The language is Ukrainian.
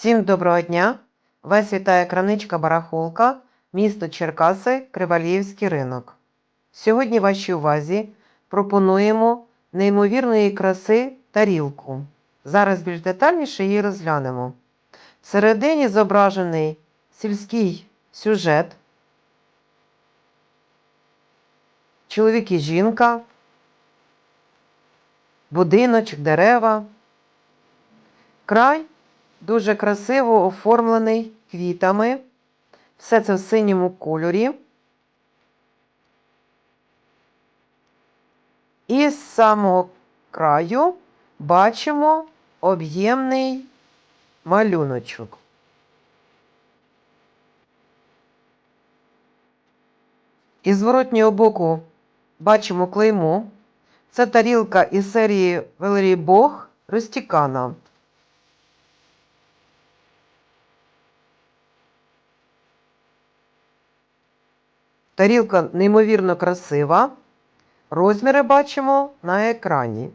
Всім доброго дня! Вас вітає краничка Барахолка, місто Черкаси, Криваліївський ринок. Сьогодні вашій увазі пропонуємо неймовірної краси тарілку. Зараз більш детальніше її розглянемо. Всередині зображений сільський сюжет. Чоловік і жінка, будиночок, дерева. Край дуже красиво оформлений квітами. Все це в синьому кольорі. І з самого краю бачимо об'ємний малюночок. Із зворотнього боку бачимо клеймо. Це тарілка із серії Валерій Бог Ростікана. Тарілка неймовірно красива. Розміри бачимо на екрані.